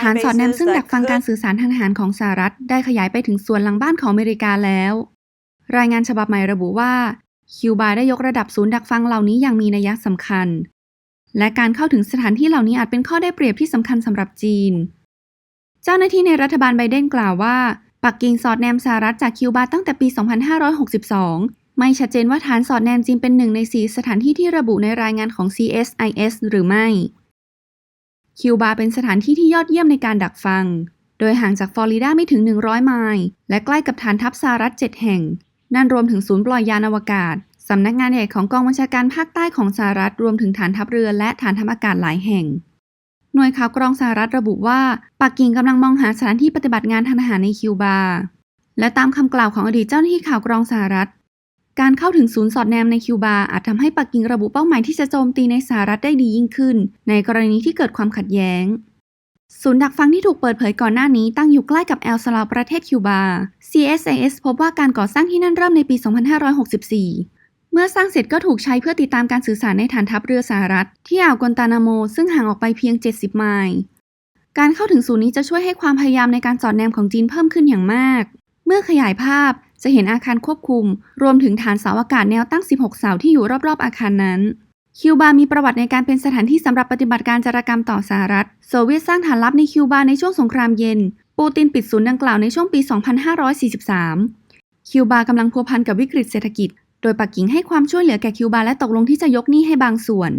ฐานสอดแนมซึ่งดักฟังการสื่อสารทางทหารของสหรัฐ ได้ขยายไปถึงส่วนหลังบ้านของอเมริกาแล้ว รายงานฉบับใหม่ระบุว่า คิวบาได้ยกระดับศูนย์ดักฟังเหล่านี้อย่างมีนัยสำคัญ และการเข้าถึงสถานที่เหล่านี้อาจเป็นข้อได้เปรียบที่สำคัญสำหรับจีน เจ้าหน้าที่ในรัฐบาลไบเดนกล่าวว่า ปักกิ่งสอดแนมสหรัฐจากคิวบาตั้งแต่ปี 2562ไม่ชัดเจนว่าฐานสอดแนมจีนเป็นหนึ่งในสีสถานที่ที่ระบุในรายงานของ CSIS หรือไม่ คิวบาเป็นสถานที่ที่ยอดเยี่ยมในการดักฟัง โดยห่างจากฟลอริดาไม่ถึง 100 ไมล์ และใกล้กับฐานทัพสหรัฐ 7 แห่ง นั่นรวมถึงศูนย์ปล่อยยานอวกาศ สำนักงานใหญ่ของกองบัญชาการภาคใต้ของสหรัฐ รวมถึงฐานทัพเรือและฐานทัพอากาศหลายแห่ง หน่วยข่าวกรองสหรัฐระบุว่า ปักกิ่งกำลังมองหาสถานที่ปฏิบัติงานทางทหารในคิวบา และตามคำกล่าวของอดีตเจ้าหน้าที่ข่าวกรองสหรัฐ การเข้าถึงศูนย์สอดแนมในคิวบาอาจทำให้ปักกิ่งระบุเป้าหมายที่จะโจมตีในสหรัฐได้ดียิ่งขึ้น ในกรณีที่เกิดความขัดแย้ง ศูนย์ดักฟังที่ถูกเปิดเผยก่อนหน้านี้ตั้งอยู่ใกล้กับแอลซาลาวประเทศคิวบา CSIS พบว่าการก่อสร้างที่นั่นเริ่มในปี 2564 เมื่อสร้างเสร็จก็ถูกใช้เพื่อติดตามการสื่อสารในฐานทัพเรือสหรัฐ ที่อ่าวกวนตานาโม ซึ่งห่างออกไปเพียง 70 ไมล์ การเข้าถึงศูนย์นี้จะช่วยให้ความพยายามในการสอดแนมของจีนเพิ่มขึ้นอย่างมาก เมื่อขยายภาพ จะเห็นอาคารควบคุม รวมถึงฐานเสาอากาศแนวตั้ง 16 เสาที่อยู่รอบๆอาคารนั้น คิวบา มีประวัติในการเป็นสถานที่สำหรับปฏิบัติการจารกรรมต่อสหรัฐ โซเวียตสร้างฐานลับในคิวบาในช่วงสงครามเย็น ปูตินปิดศูนย์ดังกล่าวในช่วงปี 2543 คิวบากำลังพัวพันกับวิกฤตเศรษฐกิจ โดยปักกิ่งให้ความช่วยเหลือแก่คิวบาและตกลงที่จะยกหนี้ให้บางส่วน